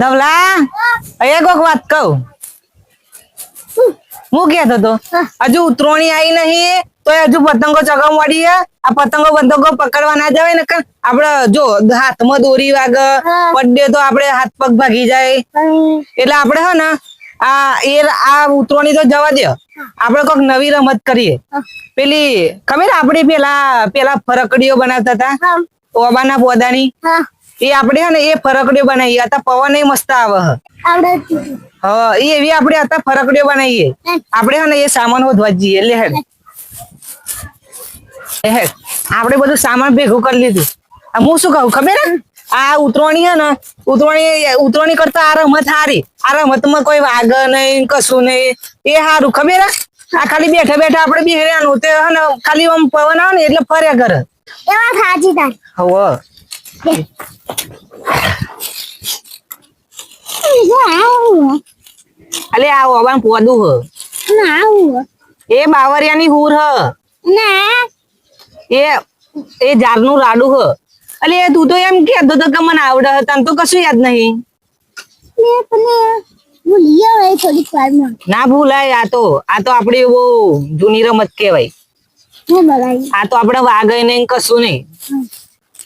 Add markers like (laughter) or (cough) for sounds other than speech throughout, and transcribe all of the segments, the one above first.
ધવલા એક કોક વાત કહું. હું કહેતો તો હજુ ઉતરોણી આવી નહીં તો હજુ પતંગો ચગમ વાળી આ પતંગો પતંગો પકડવા ના જવાય ને કે આપડે જો હાથમાં દોરી વાગે. પડે તો આપડે હાથ પગ ભાગી જાય. એટલે આપડે હે ને આ એ આ ઉતરોણી તો જવા દે આપડે કોઈક નવી રમત કરીએ. પેલી ખબર આપડે પેલા પેલા ફરકડીઓ બનાવતા હતા? ઓબાના પોદાની? એ આપણે હે ને એ ફરકડીઓ બનાવીએ. આતા પવન એ મસ્ત આવે હ. એ એવી આપણે આતા ફરકડીઓ બનાવીએ. આપણે હે ને એ સામાન વધવા જઈએ. લે હેડ. હેડ. આપણે બધું સામાન ભેગું કરી લીધું. હું શું કહું ખબર? આ ઉતરણી હે ને ઉતરણી ઉતરણી કરતા આ રમત સારી આ રમતમાં કોઈ વાગ નહીં કશું નહીં એ સારું ખબર? આ ખાલી બેઠા બેઠા આપણે બેહર્યાનું તે હે ને ખાલી આમ પવન આવે ને એટલે ફર્યા કરે. એવા સાચી તાર. હવે. અલે આ ઓબાન પોદું હ ના એ બાવરિયાની હુર હ. ના એ એ ઝાડનું રાડું હ. અલે તું તો એમ કહેતો તો કે મને આવડે હ તને તો કશું યાદ નહીં. ને ભૂલાય આ તો આ તો આપડી બહુ જૂની રમત કહેવાય. આ તો આપણે વાગે નહીં કશું નહીં.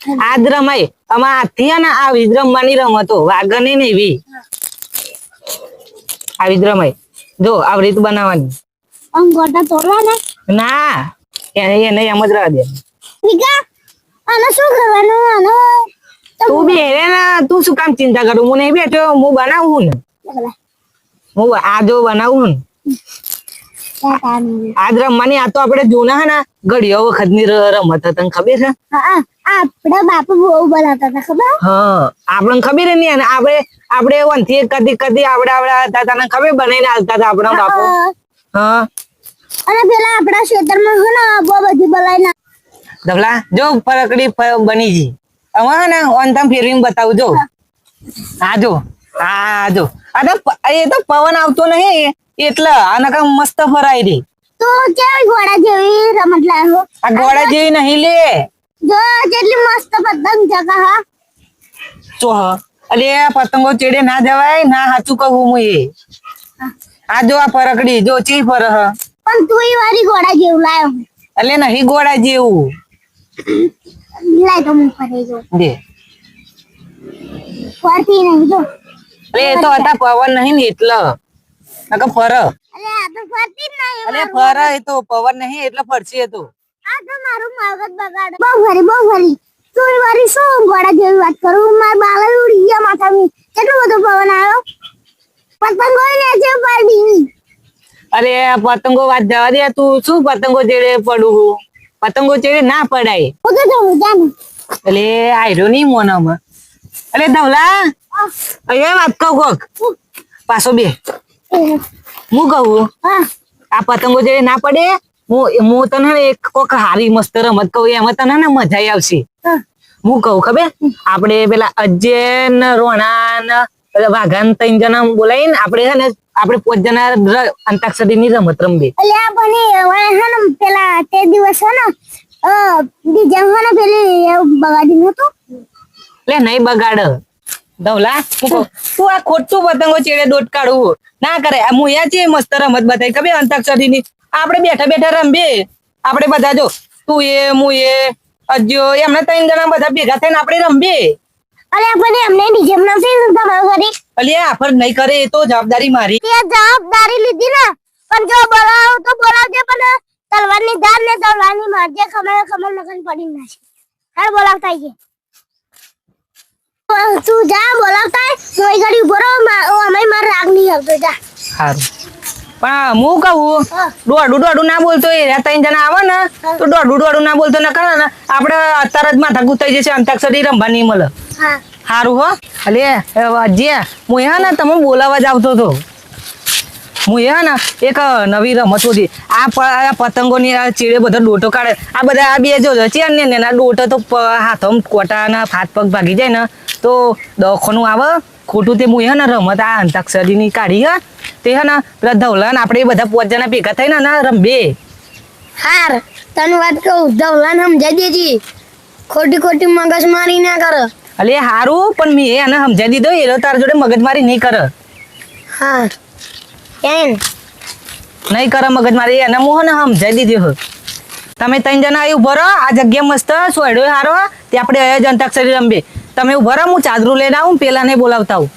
આ જ અમાર હાથી ને આવી જ રમવાની રમતો વાગે નહીં ને એવી. આવી જ રમાય જો આ રીત બનાવવાની. આમ ગોટા તોડવા ને. ના એને એને એમ જ રહેવા દે. નિકા આને શું કરવાનું? આનો તું બે ને તું શું કામ ચિંતા કરું? હું નહીં બેઠો હું બનાવું ને. હું આ જો બનાવું ને. આજ રમવાની આ તો આપણે જૂના હે ને ઘડીઓ વખતની રમત તને ખબર છે? હા બાપુ બહુ બોલાતા હતા ખબર? હા આપણને ખબર નહીં અને આપણે આપણે વનથી કદી કદી આપણે આપણે હતા તને ખબર બનાવીને હાલતા હતા આપણા બાપુ. હા. હા. અને પેલા આપડા ખેતરમાં હે ને બહુ બધી બોલાઈ ના ધવલા જો પરકડી બની ગઈ. હવે હે ને ઓન તમ ફેરવીને બતાવું જો. હા. જો હા જો. આ તો એ તો પવન આવતો નહીં. એટલે આને કામ મસ્ત ફરાય રે તો કેવી ઘોડા જેવી રમત લાવ્યો આ ઘોડા જેવી નહીં લે. જો કેટલી મસ્ત પતંગ જગા હા. ચો હ. અલે પતંગો ચેડે ના જવાય ના હાચું કહું હું એ. આ જો આ પરકડી જો ચી પર હ. પણ તું ઈ વારી ઘોડા જેવું લાવ્યો એટલે નહીં ઘોડા જેવું. લાય તો હું ફરી જો દે. ફરતી નહીં જો. એ તો હતા પવન નહીં ને એટલે. નકર ફર. અરે આ તો ફરતી જ નહીં અરે ફર એ તો પવન નહીં એટલે ફરસી એ તો. આ તો મારું મગજ બગાડ. બહુ ફરી બહુ ફરી. તું વારી શું ઘોડા જેવી વાત કરું? માર બાલ ઉડી ગયા માથામાં કેટલો બધો પવન આવ્યો? પતંગો ને છે પડી અરે પતંગો વાત જવા દે તું શું પતંગો ચેડે પડું હું? પતંગો ચેડે ના પડાય. હું તો જવું જાનું. એટલે આયરો નહીં મોનામાં અલે ધવલા. અહીંયા વાત કહું કોક? પાછો બે. હું. કહું આ પતંગો જે ના પડે. હું હું તને એક કોક હારી મસ્ત રમત કહું એમાં તને ને મજા આવશે. હું. કહું ખબર? આપણે પેલા અજય ને રોણા ને વાઘાન ત્રણ જણા બોલાવીને આપણે છે ને આપણે પોચ જણા અંતાક્ષરી ની રમત રમવી પેલા તે દિવસ હે ને બીજા પેલી બગાડી નતું? એટલે નહીં બગાડ. ધવલા તું આ ખોટું પતંગો ચેડે દોટ કાઢવું ના કરે હું યા છે મસ્ત રમત બતાવી ખબર અંતાક્ષરી ની આપણે બેઠા બેઠા રમબે આપણે બધા જો તું એ હું એ અજો એમને ત્રણ જણા બધા ભેગા થઈને આપણે રમબે અલે આપણે એમને નથી તમારા આફર નહીં કરે એ તો જવાબદારી મારી. તે જવાબદારી લીધી ને પણ જો બોલાવ તો બોલાવજે પણ તલવારની ધાર ને તલવારની મારજે ખબર ખબર લગન પડી નાખે હાલ બોલાવતા છે તું જા બોલાવતા હું એ ઘડી ઊભો રહો અમે માર રાગ નહીં આવતો જા. સારું. પણ હું કહું. દોડું દોડું ના બોલતો એ. ત્રણ જણા આવે ને તો દોડું દોડું ના બોલતો ના કરે ને આપણે અત્યારે જ માથા ગુતાઈ જશે અંતાક્ષરી રમવા નહીં મળે. સારું હો. અલે હજી હું એ ને તમે બોલાવા જ આવતો હતો. હું હે ને એક નવી રમત હતી આ પતંગોની આ ચીડે બધા ડોટો કાઢે. આ બધા આ બે જો છે ને એના ડોટો તો હાથમાં કોટા ને હાથ પગ ભાગી જાય ને તો દવાખાનું આવે. ખોટું તે હું હે ને રમત આ અંતાક્ષરીની કાઢી હે. તે હે ને પેલા ધવલા ને આપણે બધા પોચ જણા ભેગા થઈને ને રમબે હાર તને વાત કહું ધવલાને સમજાઈ દેજી ખોટી ખોટી મગજ મારી ના કર. અલે હારું પણ મેં એને સમજાઈ દીધો એ તારા જોડે મગજમારી નહીં કરે. હા કેમ નહીં કરે મગજમારી એને હું હે ને સમજાઈ દીધી હો. તમે ત્રણ જણા અહીં ઊભો રહો આ જગ્યા મસ્ત સોયડો હારો તે આપણે અહીંયા જ અંતાક્ષરી રમીએ તમે ઊભો રહો હું ચાદરું લઈને આવું પેલા ને બોલાવતા હા.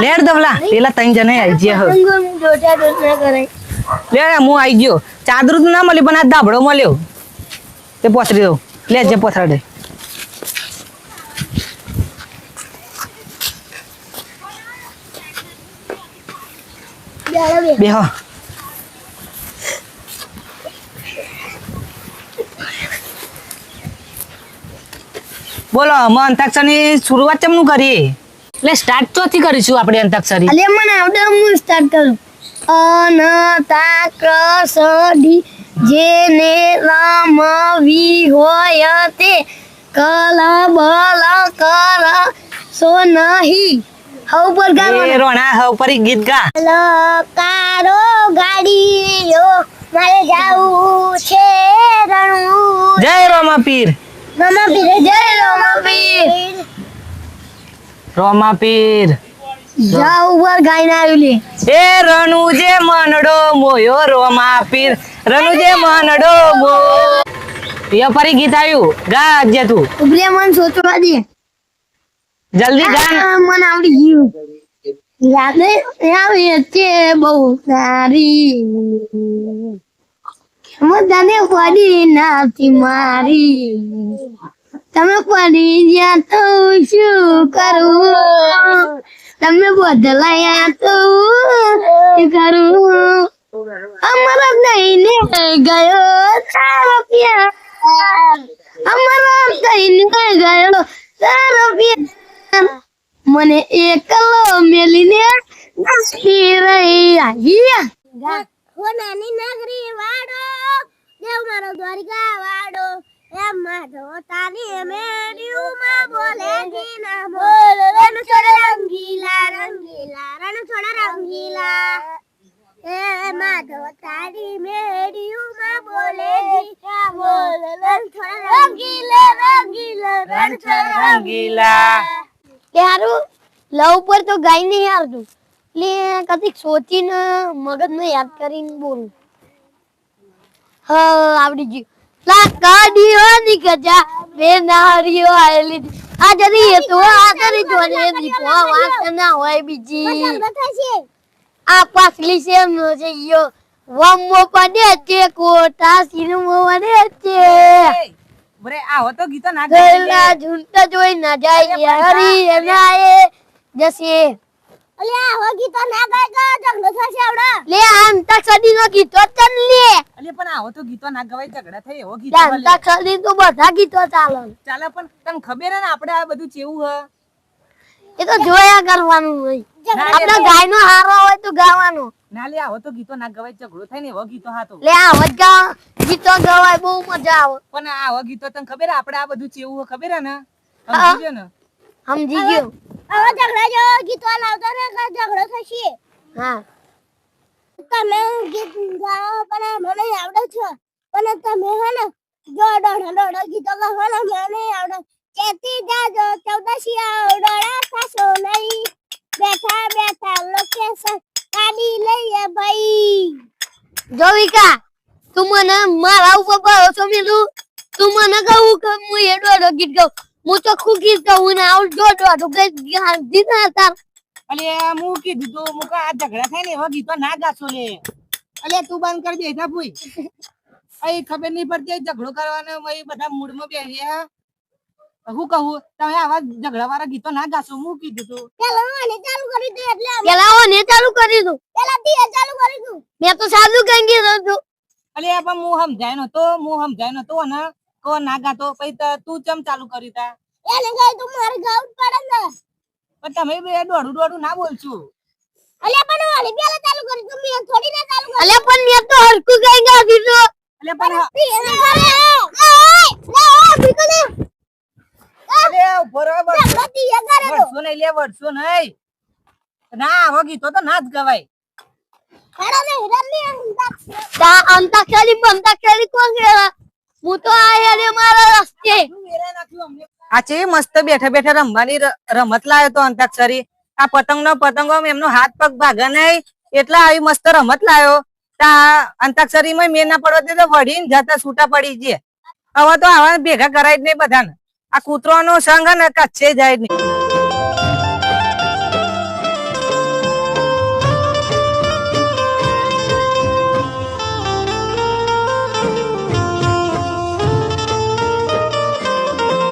લેડ દવલા પેલા ત્રણ જણા આવી ગયા લે હું આવી ગયો. ચાદરું તો ના મળ્યું પણ આ ધાબળો મળ્યો. તે પથરી દઉં. લે જે પોથરાડે બેહો. બોલો અમે અંતાક્ષરની શરૂઆત કેમનું કરીએ એટલે સ્ટાર્ટ ચોથી કરીશું આપણે અંતાક્ષરી. અલે મને આવડે હું સ્ટાર્ટ કરું. ને જેને રમવી હોય તે કલબલ કર સો નહીં. હવ પર એ ગાવાનું. રોણા હવે પરી ગીત ગા. લો કારો ગાડીયો મારે જાવું છે રણું. જય રોમા પીર. મામા પીર જય રામા પીર. રોમા પીર. જા ઉપર ગાઈને આવ્યું એ રણુ જે મનડો મોયો રોમા પીર. રણુ જે મનડો મો એ પરી ગીત આવ્યું. ગા જે તું. ઉભરે મન સોચવા દે. જલ્દી ગા મને આવડી ગયું. યાદ આવી છે બહુ સારી. મજાને પડી નાથી મારી. તમે પડી ગયા તો શું કરું? તમે બદલાયા તો શું કરું? અમારા દઈને ગયો તારો પ્યાર. અમારો દઈને ગયો તારો પ્યાર. મને એકલો મેલીને નાસી રહી આહિયા. હો નાની નગરી વાડો દેવ મારો દ્વારકા વાડો. એમ માધો તારી મેડ્યું માં બોલે જી ના બોલ. રણ છોડા રંગીલા રંગીલા રણ છોડા રંગીલા. એ માધો તારી મેડ્યું માં બોલે જી ના બોલ. રણ છોડા રંગીલા રંગીલા રણ છોડા રંગીલા. યારું લવ પર તો ગાઈ નહીં હારતું. એટલે કદીક સોચીને મગજને યાદ કરીને બોલું. હા આવડી ગયું. લા કાડીઓ નીકળ્યા બે નારીઓ આયેલી આ જરી એ તો આ કરી જોને દીપો વાત ના હોય બીજી. આ પાછલી છે. એમ છે યો. વમો પડે છે કોટા સિનમો પડે છે બરે આવો તો ગીતો ના ગાય ઝૂંટા જોઈ ના જાય હરી એનાએ જશે. અલે આવો ગીતો ના ગાય કા ઝઘડો થશે આવડા. લે અંતાક્ષરી નો ગીતો ચન લે. અલે પણ આ તો ગીતો ના ગવાય ઝઘડા થઈ એવો ગીતો વાલે. સદી તો બધા ગીતો ચાલે. ચાલે પણ તને ખબર ને આપણે આ બધું ચેવું હ? એ તો જોયા કરવાનું હોય. ના, આપણે એટલે- ગાયનો હારો હોય તો ગાવાનો. ના લે આવો તો ગીતો ના ગવાય ઝઘડો થાય ને એવો ગીતો હાતો લે આવો જ ગા. ગીતો ગવાય બહુ મજા આવે. પણ આવો ગીતો તને ખબર આપણે આ બધું ચેવું ખબર ને? સમજી ગયો ને? સમજી ગયો. હવે ઝઘડા જો ગીતો લાવતો ને ઝઘડો થશે? હા. તમે ગીત ગાઓ પણ મને આવડે છે. પણ તમે હે ને જો દોઢો દોઢો ગીતો ગાઓ ને મને આવડે. કેતી જાજો ચૌદશી આવડોળા સાસો નહીં. બેઠા બેઠા લોકેશન ગાડી લઈએ ભાઈ. જોવિકા તું મને મારા ઉપર ભરોસો મેલું તું મને કહું કે હું એ દોઢો ગીત ગાઉં હું તો ગીત ગાઉં ને આવું દોઢો તો કઈ ગાંધી ના તાર. અલે હું કીધું તું મુક આ ઝઘડા થાય ને એવા ગીતો ના ગાશો લે. અલે તું બંધ કરી દે ભૂઈ. (laughs) અહીં ખબર નહીં પડતી ઝઘડો કરવાનો બધા મૂડમાં બેસ્યા હું કહું તમે આવા ઝઘડા વાળા ગીતો ના ગાશો હું કીધું તું પેલા મને ચાલુ કરી દે એટલે પેલા ઓને ચાલુ કરી દઉં પેલા તી ચાલુ કરી દઉં મેં તો સાદું કઈ કીધું હતું અલે પણ હું સમજાય નતો હું સમજાય તો ને કો ના ગાતો પછી તું ચમ ચાલુ કરી તા એને કઈ તું મારે ગાઉન પડે ને પણ તમે બે દોડું દોડું ના બોલશું અલ્યા પણ ઓલી પેલા ચાલુ કરી તું મેં થોડી ના ચાલુ કરી અલ્યા પણ મેં તો હરકું કઈ ગા દીધું અલે પણ એને બરાબર ગતિ અગર તી તો વળશો લે વળશો નહીં. ના આવા ગીતો તો ના જ ગવાય. ખડા ને હિરન અંતા તા અંતાક્ષરી અંતાક્ષરી કોણ કરે હું તો આયા મારા રસ્તે. આ છે મસ્ત બેઠા બેઠા રમવાની રમત લાવ્યો તો અંતાક્ષરી. આ પતંગ નો પતંગો એમનો હાથ પગ ભાગે નહીં. એટલે આવી મસ્ત રમત લાવ્યો તા અંતાક્ષરી માં મેં ના પડવા દે તો વળીને જતા છૂટા પડી જાય હવે તો આવા ભેગા કરાય જ નહીં બધાને. આ કૂતરો નો સંગ હે ને કચ્છે જાય નહીં